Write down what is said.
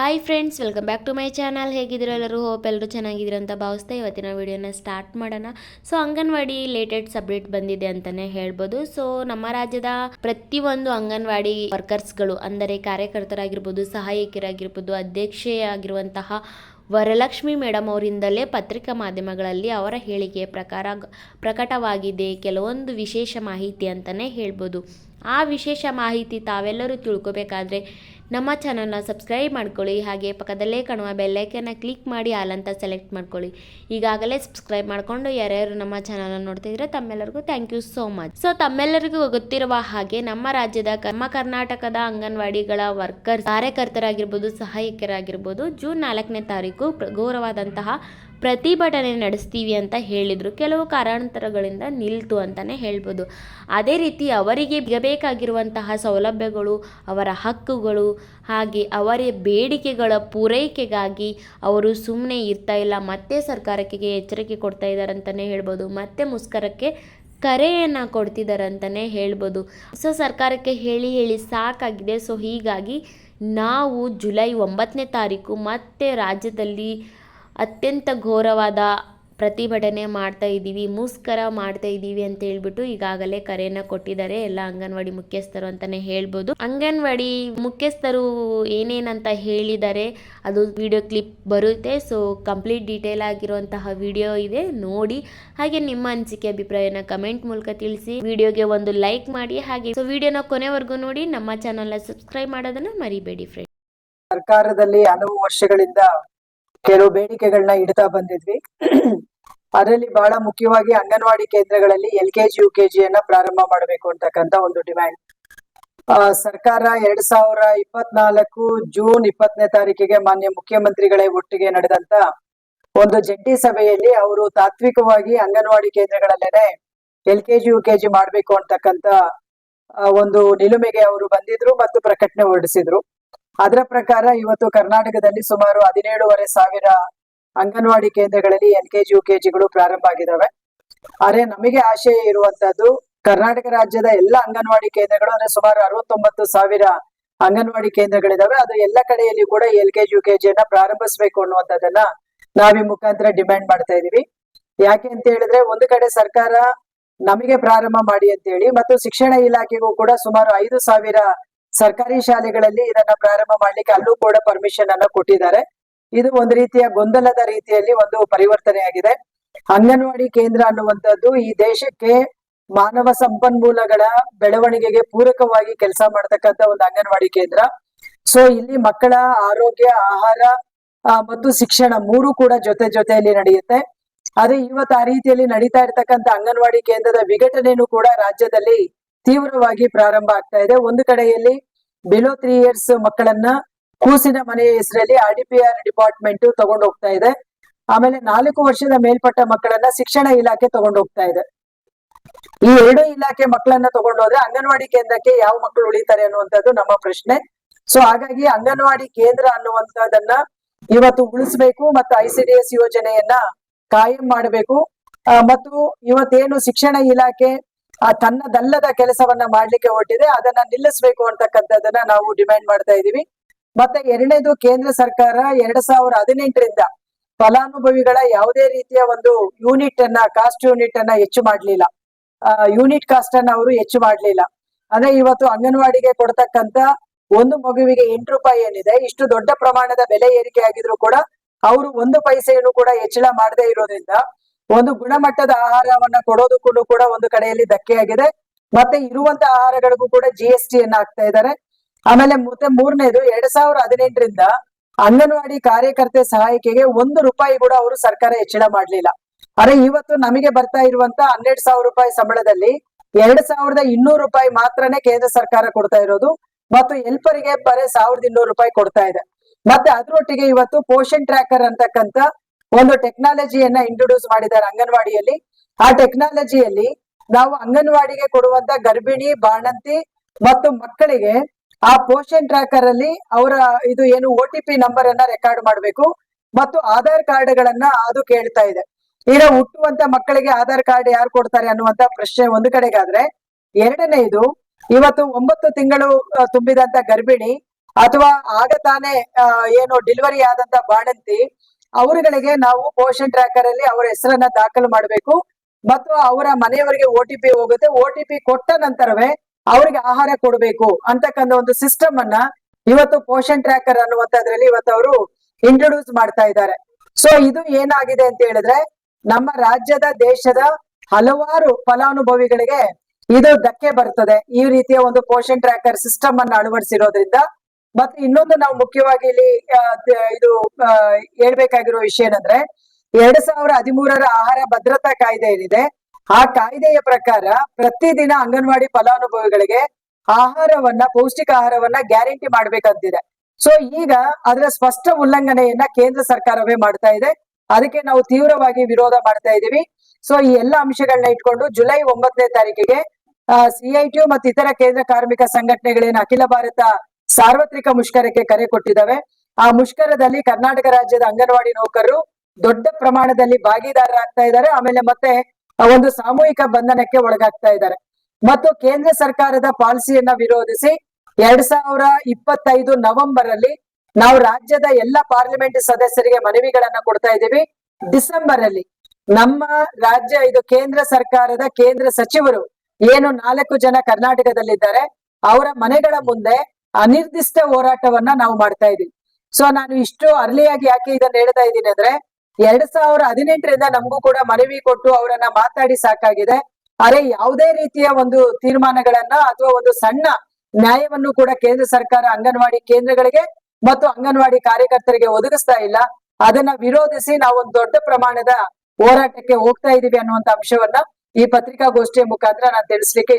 Hi friends welcome back to my channel ಹೇಗಿದ್ದೀರೋ ಎಲ್ಲರೂ? Hope ಎಲ್ಲರೂ ಚೆನ್ನಾಗಿದ್ದೀರ ಅಂತ ಭಾವಿಸ್ತಾ ಇವತ್ತಿನ ವಿಡಿಯೋನ ಸ್ಟಾರ್ಟ್ ಮಾಡೋಣ. ಸೊ ಅಂಗನವಾಡಿ ಲೇಟೆಸ್ಟ್ ಅಪ್ಡೇಟ್ ಬಂದಿದೆ ಅಂತಲೇ ಹೇಳ್ಬೋದು. ಸೊ ನಮ್ಮ ರಾಜ್ಯದ ಪ್ರತಿಯೊಂದು ಅಂಗನವಾಡಿ ವರ್ಕರ್ಸ್ಗಳು ಅಂದರೆ ಕಾರ್ಯಕರ್ತರಾಗಿರ್ಬೋದು, ಸಹಾಯಕಿಯರಾಗಿರ್ಬೋದು, ಅಧ್ಯಕ್ಷೆಯಾಗಿರುವಂತಹ ವರಲಕ್ಷ್ಮಿ ಮೇಡಮ್ ಅವರಿಂದಲೇ ಪತ್ರಿಕಾ ಮಾಧ್ಯಮಗಳಲ್ಲಿ ಅವರ ಹೇಳಿಕೆಯ ಪ್ರಕಾರ ಪ್ರಕಟವಾಗಿದೆ. ಕೆಲವೊಂದು ವಿಶೇಷ ಮಾಹಿತಿ ಅಂತಲೇ ಹೇಳ್ಬೋದು. ಆ ವಿಶೇಷ ಮಾಹಿತಿ ತಾವೆಲ್ಲರೂ ತಿಳ್ಕೊಬೇಕಾದ್ರೆ ನಮ್ಮ ಚಾನಲ್ನ ಸಬ್ಸ್ಕ್ರೈಬ್ ಮಾಡ್ಕೊಳ್ಳಿ, ಹಾಗೆ ಪಕ್ಕದಲ್ಲೇ ಕಾಣುವ ಬೆಲ್ಲೈಕನ್ನ ಕ್ಲಿಕ್ ಮಾಡಿ ಆಲಂತ ಸೆಲೆಕ್ಟ್ ಮಾಡ್ಕೊಳ್ಳಿ. ಈಗಾಗಲೇ ಸಬ್ಸ್ಕ್ರೈಬ್ ಮಾಡಿಕೊಂಡು ಯಾರ್ಯಾರು ನಮ್ಮ ಚಾನಲ್ನ ನೋಡ್ತಿದ್ರೆ ತಮ್ಮೆಲ್ಲರಿಗೂ thank you so much so ತಮ್ಮೆಲ್ಲರಿಗೂ ಗೊತ್ತಿರುವ ಹಾಗೆ ನಮ್ಮ ರಾಜ್ಯದ ನಮ್ಮ ಕರ್ನಾಟಕದ ಅಂಗನವಾಡಿಗಳ ವರ್ಕರ್ ಕಾರ್ಯಕರ್ತರಾಗಿರ್ಬೋದು, ಸಹಾಯಕರಾಗಿರ್ಬೋದು, ಜೂನ್ ನಾಲ್ಕನೇ ತಾರೀಕು ಘೋರವಾದಂತಹ ಪ್ರತಿಭಟನೆ ನಡೆಸ್ತೀವಿ ಅಂತ ಹೇಳಿದರು. ಕೆಲವು ಕಾರಣಾಂತರಗಳಿಂದ ನಿಲ್ತು ಅಂತಲೇ ಹೇಳ್ಬೋದು. ಅದೇ ರೀತಿ ಅವರಿಗೆ ಬೇಕಾಗಿರುವಂತಹ ಸೌಲಭ್ಯಗಳು, ಅವರ ಹಕ್ಕುಗಳು, ಹಾಗೆ ಅವರ ಬೇಡಿಕೆಗಳ ಪೂರೈಕೆಗಾಗಿ ಅವರು ಸುಮ್ಮನೆ ಇರ್ತಾ ಇಲ್ಲ. ಮತ್ತೆ ಸರ್ಕಾರಕ್ಕೆ ಎಚ್ಚರಿಕೆ ಕೊಡ್ತಾ ಇದ್ದಾರೆ ಅಂತಲೇ ಹೇಳ್ಬೋದು. ಮತ್ತೆ ಮುಸ್ಕರಕ್ಕೆ ಕರೆಯನ್ನು ಕೊಡ್ತಿದ್ದಾರೆ ಅಂತಲೇ ಹೇಳ್ಬೋದು. ಸೊ ಸರ್ಕಾರಕ್ಕೆ ಹೇಳಿ ಹೇಳಿ ಸಾಕಾಗಿದೆ. ಸೊ ಹೀಗಾಗಿ ನಾವು ಜುಲೈ ಒಂಬತ್ತನೇ ತಾರೀಕು ಮತ್ತೆ ರಾಜ್ಯದಲ್ಲಿ ಅತ್ಯಂತ ಘೋರವಾದ ಪ್ರತಿಭಟನೆ ಮಾಡ್ತಾ ಇದ್ದೀವಿ, ಮುಸ್ಕರ ಮಾಡ್ತಾ ಇದ್ದೀವಿ ಅಂತ ಹೇಳ್ಬಿಟ್ಟು ಈಗಾಗಲೇ ಕರೆಯನ್ನ ಕೊಟ್ಟಿದ್ದಾರೆ. ಎಲ್ಲ ಅಂಗನವಾಡಿ ಮುಖ್ಯಸ್ಥರು ಅಂತಾನೆ ಹೇಳ್ಬೋದು. ಅಂಗನವಾಡಿ ಮುಖ್ಯಸ್ಥರು ಏನೇನಂತ ಹೇಳಿದ್ದಾರೆ, ಅದು ವಿಡಿಯೋ ಕ್ಲಿಪ್ ಬರುತ್ತೆ. ಸೊ ಕಂಪ್ಲೀಟ್ ಡೀಟೇಲ್ ಆಗಿರುವಂತಹ ವಿಡಿಯೋ ಇದೆ, ನೋಡಿ. ಹಾಗೆ ನಿಮ್ಮ ಅನಿಸಿಕೆ, ಅಭಿಪ್ರಾಯನ ಕಮೆಂಟ್ ಮೂಲಕ ತಿಳಿಸಿ. ವಿಡಿಯೋಗೆ ಒಂದು ಲೈಕ್ ಮಾಡಿ, ಹಾಗೆ. ಸೊ ವಿಡಿಯೋನ ಕೊನೆವರೆಗೂ ನೋಡಿ. ನಮ್ಮ ಚಾನಲ್ನ ಸಬ್ಸ್ಕ್ರೈಬ್ ಮಾಡೋದನ್ನ ಮರಿಬೇಡಿ ಫ್ರೆಂಡ್ ಸರ್ಕಾರದಲ್ಲಿ ಹಲವು ವರ್ಷಗಳಿಂದ ಕೆಲವು ಬೇಡಿಕೆಗಳನ್ನ ಇಡ್ತಾ ಬಂದಿದ್ವಿ. ಅದರಲ್ಲಿ ಬಹಳ ಮುಖ್ಯವಾಗಿ ಅಂಗನವಾಡಿ ಕೇಂದ್ರಗಳಲ್ಲಿ ಎಲ್ ಕೆಜಿ ಯು ಕೆಜಿಯನ್ನ ಪ್ರಾರಂಭ ಮಾಡಬೇಕು ಅಂತಕ್ಕಂತ ಒಂದು ಡಿಮ್ಯಾಂಡ್. ಸರ್ಕಾರ ಎರಡ್ ಸಾವಿರ ಇಪ್ಪತ್ನಾಲ್ಕು ಜೂನ್ ಇಪ್ಪತ್ತನೇ ತಾರೀಕಿಗೆ ಮಾನ್ಯ ಮುಖ್ಯಮಂತ್ರಿಗಳೇ ಒಟ್ಟಿಗೆ ನಡೆದಂತ ಒಂದು ಜಂಟಿ ಸಭೆಯಲ್ಲಿ ಅವರು ತಾತ್ವಿಕವಾಗಿ ಅಂಗನವಾಡಿ ಕೇಂದ್ರಗಳಲ್ಲೇನೆ ಎಲ್ ಕೆಜಿ ಯು ಕೆಜಿ ಮಾಡಬೇಕು ಅಂತಕ್ಕಂತ ಒಂದು ನಿಲುಮೆಗೆ ಅವರು ಬಂದಿದ್ರು ಮತ್ತು ಪ್ರಕಟಣೆ ಹೊರಡಿಸಿದ್ರು. ಅದರ ಪ್ರಕಾರ ಇವತ್ತು ಕರ್ನಾಟಕದಲ್ಲಿ ಸುಮಾರು ಹದಿನೇಳುವರೆ ಸಾವಿರ ಅಂಗನವಾಡಿ ಕೇಂದ್ರಗಳಲ್ಲಿ ಎಲ್ ಕೆಜಿ ಯು ಕೆ ಜಿಗಳು ಪ್ರಾರಂಭ ಆಗಿದ್ದಾವೆ ಆದ್ರೆ ನಮಗೆ ಆಶಯ ಇರುವಂತದ್ದು ಕರ್ನಾಟಕ ರಾಜ್ಯದ ಎಲ್ಲ ಅಂಗನವಾಡಿ ಕೇಂದ್ರಗಳು, ಅಂದ್ರೆ ಸುಮಾರು ಅರವತ್ತೊಂಬತ್ತು ಸಾವಿರ ಅಂಗನವಾಡಿ ಕೇಂದ್ರಗಳಿದಾವೆ. ಅದು ಎಲ್ಲ ಕಡೆಯಲ್ಲಿ ಕೂಡ L K G U K ಜಿಯನ್ನ ಪ್ರಾರಂಭಿಸಬೇಕು ಅನ್ನುವಂಥದ್ದನ್ನ ನಾವೀ ಮುಖಾಂತರ ಡಿಮ್ಯಾಂಡ್ ಮಾಡ್ತಾ ಇದೀವಿ. ಯಾಕೆ ಅಂತ ಹೇಳಿದ್ರೆ ಒಂದು ಕಡೆ ಸರ್ಕಾರ ನಮಗೆ ಪ್ರಾರಂಭ ಮಾಡಿ ಅಂತ ಹೇಳಿ ಮತ್ತು ಶಿಕ್ಷಣ ಇಲಾಖೆಗೂ ಕೂಡ ಸುಮಾರು ಐದು ಸಾವಿರ ಸರ್ಕಾರಿ ಶಾಲೆಗಳಲ್ಲಿ ಇದನ್ನ ಪ್ರಾರಂಭ ಮಾಡ್ಲಿಕ್ಕೆ ಅಲ್ಲೂ ಕೂಡ ಪರ್ಮಿಷನ್ ಅನ್ನ ಕೊಟ್ಟಿದ್ದಾರೆ. ಇದು ಒಂದು ರೀತಿಯ ಗೊಂದಲದ ರೀತಿಯಲ್ಲಿ ಒಂದು ಪರಿವರ್ತನೆ ಆಗಿದೆ ಅಂಗನವಾಡಿ ಕೇಂದ್ರ ಅನ್ನುವಂಥದ್ದು ಈ ದೇಶಕ್ಕೆ ಮಾನವ ಸಂಪನ್ಮೂಲಗಳ ಬೆಳವಣಿಗೆಗೆ ಪೂರಕವಾಗಿ ಕೆಲಸ ಮಾಡ್ತಕ್ಕಂಥ ಒಂದು ಅಂಗನವಾಡಿ ಕೇಂದ್ರ. ಸೊ ಇಲ್ಲಿ ಮಕ್ಕಳ ಆರೋಗ್ಯ, ಆಹಾರ ಮತ್ತು ಶಿಕ್ಷಣ ಮೂರು ಕೂಡ ಜೊತೆ ಜೊತೆಯಲ್ಲಿ ನಡೆಯುತ್ತೆ. ಅದೇ ಇವತ್ತು ಆ ರೀತಿಯಲ್ಲಿ ನಡೀತಾ ಇರ್ತಕ್ಕಂಥ ಅಂಗನವಾಡಿ ಕೇಂದ್ರದ ವಿಘಟನೆನೂ ಕೂಡ ರಾಜ್ಯದಲ್ಲಿ ತೀವ್ರವಾಗಿ ಪ್ರಾರಂಭ ಆಗ್ತಾ ಇದೆ. ಒಂದು ಕಡೆಯಲ್ಲಿ ಬಿಲೋ ತ್ರೀ ಇಯರ್ಸ್ ಮಕ್ಕಳನ್ನ ಕೂಸಿನ ಮನೆಯ ಹೆಸರಲ್ಲಿ R D P R department ತಗೊಂಡು ಹೋಗ್ತಾ ಇದೆ. ಆಮೇಲೆ ನಾಲ್ಕು ವರ್ಷದ ಮೇಲ್ಪಟ್ಟ ಮಕ್ಕಳನ್ನ ಶಿಕ್ಷಣ ಇಲಾಖೆ ತಗೊಂಡು ಹೋಗ್ತಾ ಇದೆ. ಈ ಎರಡು ಇಲಾಖೆ ಮಕ್ಕಳನ್ನ ತಗೊಂಡೋದ್ರೆ ಅಂಗನವಾಡಿ ಕೇಂದ್ರಕ್ಕೆ ಯಾವ ಮಕ್ಕಳು ಉಳಿತಾರೆ ಅನ್ನುವಂಥದ್ದು ನಮ್ಮ ಪ್ರಶ್ನೆ. ಸೊ ಹಾಗಾಗಿ ಅಂಗನವಾಡಿ ಕೇಂದ್ರ ಅನ್ನುವಂಥದ್ದನ್ನ ಇವತ್ತು ಉಳಿಸ್ಬೇಕು ಮತ್ತು ಐ ಸಿ ಡಿ ಎಸ್ ಯೋಜನೆಯನ್ನ ಕಾಯಂ ಮಾಡಬೇಕು. ಮತ್ತು ಇವತ್ತೇನು ಶಿಕ್ಷಣ ಇಲಾಖೆ ಆ, ತನ್ನದಲ್ಲದ ಕೆಲಸವನ್ನ ಮಾಡ್ಲಿಕ್ಕೆ ಹೊರಟಿದೆ ಅದನ್ನ ನಿಲ್ಲಿಸಬೇಕು ಅಂತಕ್ಕಂಥದ್ದನ್ನ ನಾವು ಡಿಮ್ಯಾಂಡ್ ಮಾಡ್ತಾ ಇದೀವಿ ಮತ್ತೆ ಎರಡನೇದು ಕೇಂದ್ರ ಸರ್ಕಾರ ಎರಡ್ ಸಾವಿರ ಹದಿನೆಂಟರಿಂದ ಫಲಾನುಭವಿಗಳ ಯಾವುದೇ ರೀತಿಯ ಒಂದು ಯೂನಿಟ್ ಅನ್ನ ಕಾಸ್ಟ್ ಯೂನಿಟ್ ಅನ್ನ ಹೆಚ್ಚು ಮಾಡ್ಲಿಲ್ಲ. ಯೂನಿಟ್ ಕಾಸ್ಟ್ ಅನ್ನ ಅವರು ಹೆಚ್ಚು ಮಾಡ್ಲಿಲ್ಲ. ಅಂದ್ರೆ ಇವತ್ತು ಅಂಗನವಾಡಿಗೆ ಕೊಡ್ತಕ್ಕಂತ ಒಂದು ಮಗುವಿಗೆ ಎಂಟು ರೂಪಾಯಿ ಏನಿದೆ ಇಷ್ಟು ದೊಡ್ಡ ಪ್ರಮಾಣದ ಬೆಲೆ ಏರಿಕೆ ಆಗಿದ್ರು ಕೂಡ ಅವರು ಒಂದು ಪೈಸೆಯನ್ನು ಕೂಡ ಹೆಚ್ಚಳ ಮಾಡದೇ ಇರೋದ್ರಿಂದ ಒಂದು ಗುಣಮಟ್ಟದ ಆಹಾರವನ್ನ ಕೊಡೋದಕ್ಕೂ ಕೂಡ ಒಂದು ಕಡೆಯಲ್ಲಿ ಧಕ್ಕೆಯಾಗಿದೆ. ಮತ್ತೆ ಇರುವಂತ ಆಹಾರಗಳಿಗೂ ಕೂಡ ಜಿ ಎಸ್ ಟಿ ಅನ್ನ ಹಾಕ್ತಾ ಇದ್ದಾರೆ. ಆಮೇಲೆ ಮತ್ತೆ ಮೂರನೇದು ಎರಡ್ ಸಾವಿರದ ಹದಿನೆಂಟರಿಂದ ಅಂಗನವಾಡಿ ಕಾರ್ಯಕರ್ತೆ ಸಹಾಯಕಿಗೆ ಒಂದು ರೂಪಾಯಿ ಕೂಡ ಅವರು ಸರ್ಕಾರ ಹೆಚ್ಚಳ ಮಾಡ್ಲಿಲ್ಲ. ಅರೆ ಇವತ್ತು ನಮಗೆ ಬರ್ತಾ ಇರುವಂತ ಹನ್ನೆರಡು ಸಾವಿರ ರೂಪಾಯಿ ಸಂಬಳದಲ್ಲಿ ಎರಡ್ ಸಾವಿರದ ಇನ್ನೂರು ರೂಪಾಯಿ ಮಾತ್ರನೇ ಕೇಂದ್ರ ಸರ್ಕಾರ ಕೊಡ್ತಾ ಇರೋದು. ಮತ್ತು ಹೆಲ್ಪರಿಗೆ ಬರೀ ಸಾವಿರದ ಇನ್ನೂರು ರೂಪಾಯಿ ಕೊಡ್ತಾ ಇದೆ. ಮತ್ತೆ ಅದರೊಟ್ಟಿಗೆ ಇವತ್ತು ಪೋಷನ್ ಟ್ರ್ಯಾಕರ್ ಅಂತಕ್ಕಂತ ಒಂದು ಟೆಕ್ನಾಲಜಿಯನ್ನ ಇಂಟ್ರೊಡ್ಯೂಸ್ ಮಾಡಿದ್ದಾರೆ ಅಂಗನವಾಡಿಯಲ್ಲಿ. ಆ ಟೆಕ್ನಾಲಜಿಯಲ್ಲಿ ನಾವು ಅಂಗನವಾಡಿಗೆ ಕೊಡುವಂತ ಗರ್ಭಿಣಿ, ಬಾಣಂತಿ ಮತ್ತು ಮಕ್ಕಳಿಗೆ ಆ ಪೋಷನ್ ಟ್ರ್ಯಾಕರ್ ಅಲ್ಲಿ ಅವರ ಇದು ಏನು ಒ ಟಿ ಪಿ ನಂಬರ್ ಅನ್ನ ರೆಕಾರ್ಡ್ ಮಾಡಬೇಕು ಮತ್ತು ಆಧಾರ್ ಕಾರ್ಡ್ ಗಳನ್ನ ಅದು ಕೇಳ್ತಾ ಇದೆ. ಈಗ ಹುಟ್ಟುವಂತ ಮಕ್ಕಳಿಗೆ ಆಧಾರ್ ಕಾರ್ಡ್ ಯಾರು ಕೊಡ್ತಾರೆ ಅನ್ನುವಂತ ಪ್ರಶ್ನೆ ಒಂದು ಕಡೆಗಾದ್ರೆ, ಎರಡನೇದು ಇವತ್ತು ಒಂಬತ್ತು ತಿಂಗಳು ತುಂಬಿದಂತ ಗರ್ಭಿಣಿ ಅಥವಾ ಆಗ ತಾನೇ ಏನು ಡೆಲಿವರಿ ಆದಂತ ಬಾಣಂತಿ ಅವರುಗಳಿಗೆ ನಾವು ಪೋಷನ್ ಟ್ರ್ಯಾಕರ್ ಅಲ್ಲಿ ಅವರ ಹೆಸರನ್ನ ದಾಖಲು ಮಾಡಬೇಕು. ಮತ್ತು ಅವರ ಮನೆಯವರಿಗೆ ಒ ಟಿ ಪಿ ಹೋಗುತ್ತೆ. ಒ ಟಿ ಪಿ ಕೊಟ್ಟ ನಂತರವೇ ಅವರಿಗೆ ಆಹಾರ ಕೊಡಬೇಕು ಅಂತಕ್ಕಂಥ ಒಂದು ಸಿಸ್ಟಮ್ ಅನ್ನ ಇವತ್ತು ಪೋಷನ್ ಟ್ರ್ಯಾಕರ್ ಅನ್ನುವಂಥದ್ರಲ್ಲಿ ಇವತ್ತು ಅವರು ಇಂಟ್ರೊಡ್ಯೂಸ್ ಮಾಡ್ತಾ ಇದ್ದಾರೆ. ಸೊ ಇದು ಏನಾಗಿದೆ ಅಂತ ಹೇಳಿದ್ರೆ ನಮ್ಮ ರಾಜ್ಯದ, ದೇಶದ ಹಲವಾರು ಫಲಾನುಭವಿಗಳಿಗೆ ಇದು ಧಕ್ಕೆ ಬರ್ತದೆ. ಈ ರೀತಿಯ ಒಂದು ಪೋಷನ್ ಟ್ರ್ಯಾಕರ್ ಸಿಸ್ಟಮ್ ಅನ್ನ ಅಳವಡಿಸಿರೋದ್ರಿಂದ ಮತ್ತೆ ಇನ್ನೊಂದು ನಾವು ಮುಖ್ಯವಾಗಿ ಇಲ್ಲಿ ಇದು ಹೇಳ್ಬೇಕಾಗಿರೋ ವಿಷಯ ಏನಂದ್ರೆ, ಎರಡ್ ಸಾವಿರ ಹದಿಮೂರರ ಆಹಾರ ಭದ್ರತಾ ಕಾಯ್ದೆ ಏನಿದೆ, ಆ ಕಾಯ್ದೆಯ ಪ್ರಕಾರ ಪ್ರತಿದಿನ ಅಂಗನವಾಡಿ ಫಲಾನುಭವಿಗಳಿಗೆ ಆಹಾರವನ್ನ, ಪೌಷ್ಟಿಕ ಆಹಾರವನ್ನ ಗ್ಯಾರಂಟಿ ಮಾಡ್ಬೇಕಂತಿದೆ. ಸೊ ಈಗ ಅದರ ಸ್ಪಷ್ಟ ಉಲ್ಲಂಘನೆಯನ್ನ ಕೇಂದ್ರ ಸರ್ಕಾರವೇ ಮಾಡ್ತಾ ಇದೆ. ಅದಕ್ಕೆ ನಾವು ತೀವ್ರವಾಗಿ ವಿರೋಧ ಮಾಡ್ತಾ ಇದ್ದೀವಿ. ಸೊ ಈ ಎಲ್ಲ ಅಂಶಗಳನ್ನ ಇಟ್ಕೊಂಡು ಜುಲೈ ಒಂಬತ್ತನೇ ತಾರೀಕಿಗೆ ಸಿಐಟಿಯು ಮತ್ತು ಇತರ ಕೇಂದ್ರ ಕಾರ್ಮಿಕ ಸಂಘಟನೆಗಳೇನು ಅಖಿಲ ಭಾರತ ಸಾರ್ವತ್ರಿಕ ಮುಷ್ಕರಕ್ಕೆ ಕರೆ ಕೊಟ್ಟಿದ್ದಾವೆ. ಆ ಮುಷ್ಕರದಲ್ಲಿ ಕರ್ನಾಟಕ ರಾಜ್ಯದ ಅಂಗನವಾಡಿ ನೌಕರರು ದೊಡ್ಡ ಪ್ರಮಾಣದಲ್ಲಿ ಭಾಗಿದಾರರಾಗ್ತಾ ಇದ್ದಾರೆ. ಆಮೇಲೆ ಮತ್ತೆ ಒಂದು ಸಾಮೂಹಿಕ ಬಂಧನಕ್ಕೆ ಒಳಗಾಗ್ತಾ ಇದ್ದಾರೆ. ಮತ್ತು ಕೇಂದ್ರ ಸರ್ಕಾರದ ಪಾಲಿಸಿಯನ್ನ ವಿರೋಧಿಸಿ ಎರಡ್ ಸಾವಿರ ಇಪ್ಪತ್ತೈದು ನವೆಂಬರ್ ಅಲ್ಲಿ ನಾವು ರಾಜ್ಯದ ಎಲ್ಲ ಪಾರ್ಲಿಮೆಂಟ್ ಸದಸ್ಯರಿಗೆ ಮನವಿಗಳನ್ನ ಕೊಡ್ತಾ ಇದ್ದೀವಿ. ಡಿಸೆಂಬರ್ ಅಲ್ಲಿ ನಮ್ಮ ರಾಜ್ಯ, ಇದು ಕೇಂದ್ರ ಸರ್ಕಾರದ ಕೇಂದ್ರ ಸಚಿವರು ಏನು ನಾಲ್ಕು ಜನ ಕರ್ನಾಟಕದಲ್ಲಿದ್ದಾರೆ, ಅವರ ಮನೆಗಳ ಮುಂದೆ ಅನಿರ್ದಿಷ್ಟ ಹೋರಾಟವನ್ನ ನಾವು ಮಾಡ್ತಾ ಇದೀವಿ ಸೊ ನಾನು ಇಷ್ಟು ಅರ್ಲಿಯಾಗಿ ಯಾಕೆ ಇದನ್ನ ಹೇಳ್ತಾ ಇದ್ದೀನಿ ಅಂದ್ರೆ, ಎರಡ್ ಸಾವಿರ ಹದಿನೆಂಟರಿಂದ ನಮಗೂ ಕೂಡ ಮನವಿ ಕೊಟ್ಟು ಅವರನ್ನ ಮಾತಾಡಿ ಸಾಕಾಗಿದೆ. ಅರೆ, ಯಾವುದೇ ರೀತಿಯ ಒಂದು ತೀರ್ಮಾನಗಳನ್ನ ಅಥವಾ ಒಂದು ಸಣ್ಣ ನ್ಯಾಯವನ್ನು ಕೂಡ ಕೇಂದ್ರ ಸರ್ಕಾರ ಅಂಗನವಾಡಿ ಕೇಂದ್ರಗಳಿಗೆ ಮತ್ತು ಅಂಗನವಾಡಿ ಕಾರ್ಯಕರ್ತರಿಗೆ ಒದಗಿಸ್ತಾ ಇಲ್ಲ. ಅದನ್ನ ವಿರೋಧಿಸಿ ನಾವು ಒಂದು ದೊಡ್ಡ ಪ್ರಮಾಣದ ಹೋರಾಟಕ್ಕೆ ಹೋಗ್ತಾ ಇದೀವಿ ಅನ್ನುವಂತ ಅಂಶವನ್ನ ಈ ಪತ್ರಿಕಾಗೋಷ್ಠಿಯ ಮುಖಾಂತರ ನಾನು ತಿಳಿಸ್ಲಿಕ್ಕೆ